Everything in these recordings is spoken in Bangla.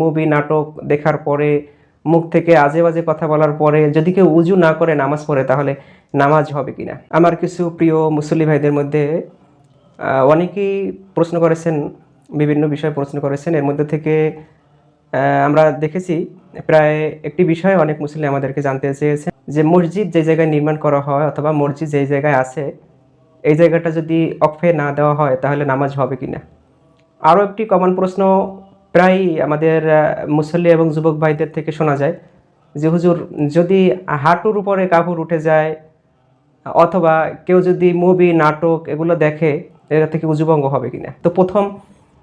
মুভি নাটক দেখার পরে, মুখ থেকে আজে বাজে কথা বলার পরে যদি কেউ উজু না করে নামাজ পড়ে, তাহলে নামাজ হবে কিনা? আমার কিছু প্রিয় মুসল্লি ভাইদের মধ্যে অনেকেই প্রশ্ন করেছেন, বিভিন্ন বিষয়ে প্রশ্ন করেছেন। এর মধ্যে থেকে আমরা দেখেছি, প্রায় একটি বিষয়ে অনেক মুসলিম আমাদেরকে জানতে চেয়েছেন যে মসজিদ যে জায়গায় নির্মাণ করা হয় অথবা মসজিদ যেই জায়গায় আছে, এই জায়গাটা যদি অক্ষে না দেওয়া হয়, তাহলে নামাজ হবে কিনা? আরও একটি কমন প্রশ্ন প্রায় আমাদের মুসল্লি এবং যুবক ভাইদের থেকে শোনা যায় যে, হুজুর, যদি হাঁটুর উপরে কাপড় উঠে যায়, অথবা কেউ যদি মুভি, নাটক এগুলো দেখে এটা থেকে উজুভঙ্গ হবে কিনা? তো প্রথম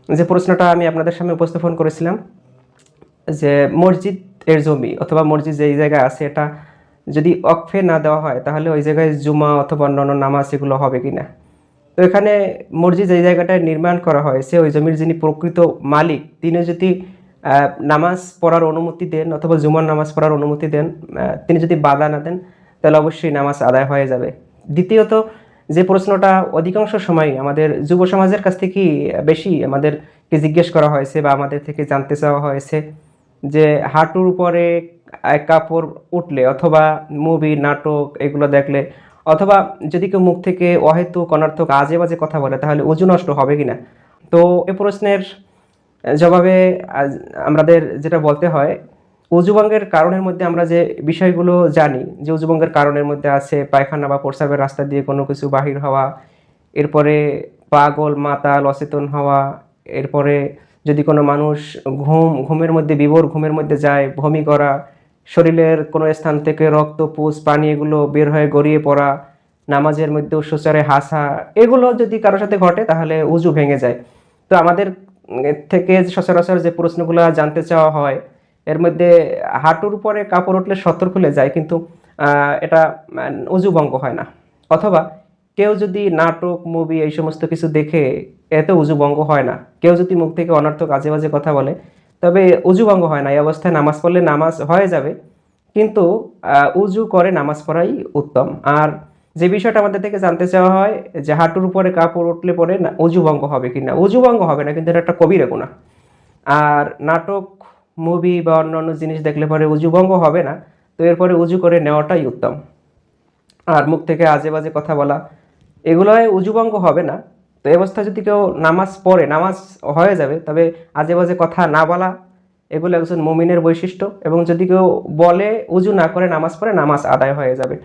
যে প্রশ্নটা আমি আপনাদের সামনে উপস্থাপন করেছিলাম, যে মসজিদ এর জমি অথবা মসজিদ যেই জায়গায় আছে, এটা যদি অক্ষে না দেওয়া হয়, তাহলে ওই জায়গায় জুমা অথবা অন্যান্য নামাজ এগুলো হবে কিনা? তো এখানে মসজিদ যেই জায়গাটায় নির্মাণ করা হয়েছে ওই জমির যিনি প্রকৃত মালিক, তিনি যদি নামাজ পড়ার অনুমতি দেন অথবা জুমার নামাজ পড়ার অনুমতি দেন তিনি যদি বাধা না দেন, তাহলে অবশ্যই নামাজ আদায় হয়ে যাবে। দ্বিতীয়ত, যে প্রশ্নটা অধিকাংশ সময় আমাদের যুব সমাজের কাছ থেকেই বেশি আমাদেরকে জিজ্ঞেস করা হয়েছে বা আমাদের থেকে জানতে চাওয়া হয়েছে যে হাঁটুর উপরে কাপড় উঠলে অথবা মুভি, নাটক এগুলো দেখলে অথবা যদি কেউ মুখ থেকে অহেতুক, অনর্থক আজে বাজে কথা বলে, তাহলে ওজু নষ্ট হবে কিনা? তো এ প্রশ্নের জবাবে আমাদের যেটা বলতে হয় উজুভঙ্গের কারণের মধ্যে আমরা যে বিষয়গুলো জানি, যে উজুভঙ্গের কারণের মধ্যে আছে পায়খানা বা প্রস্রাবের রাস্তা দিয়ে কোনো কিছু বাহির হওয়া, এরপরে পাগল, মাতাল, অচেতন হওয়া, এরপরে যদি কোনো মানুষ ঘুম, ঘুমের মধ্যে, বিভোর ঘুমের মধ্যে যায়, বমি করা শরীরের কোনো স্থান থেকে রক্ত, পুষ, পানি এগুলো বের হয়ে গড়িয়ে পড়া, নামাজের মধ্যে উচ্চচারে হাসা, এগুলো যদি কারোর সাথে ঘটে তাহলে উজু ভেঙে যায়। তো আমাদের থেকে সচরাচর যে প্রশ্নগুলো জানতে চাওয়া হয়, এর মধ্যে হাঁটুর উপরে কাপড় উঠলে সত্তর খুলে যায়, কিন্তু এটা উজু ভঙ্গ হয় না। অথবা কেউ যদি নাটক, মুভি এই সমস্ত কিছু দেখে এতে উজু ভঙ্গ হয় না। কেউ যদি মুখ থেকে অনর্থক আজে বাজে কথা বলে, তবে উজু ভঙ্গ হয় না। এই অবস্থায় নামাজ পড়লে নামাজ হয়ে যাবে। কিন্তু উজু করে নামাজ পড়াই উত্তম। আর যে বিষয়টা আমাদের থেকে জানতে চাওয়া হয়, যে হাঁটুর উপরে কাপড় উঠলে পরে না, উজু ভঙ্গ হবে কিনা উজু ভঙ্গ হবে না, কিন্তু এটা একটা কবিরা গুণা। আর নাটক, মুভি বা অন্যান্য জিনিস দেখলে পরে উজু ভঙ্গ হবে না, তো এরপরে উজু করে নেওয়াটাই উত্তম। আর মুখ থেকে আজে বাজে কথা বলা, এগুলোয় উজুভঙ্গ হবে না। তো অবস্থায় যদি কেউ নামাজ পড়ে, নামাজ হয়ে যাবে, তবে আজে বাজে কথা না বলা এগুলো একজন মুমিনের বৈশিষ্ট্য এবং যদি কেউ বলে উজু না করে নামাজ পড়ে, নামাজ আদায় হয়ে যাবে।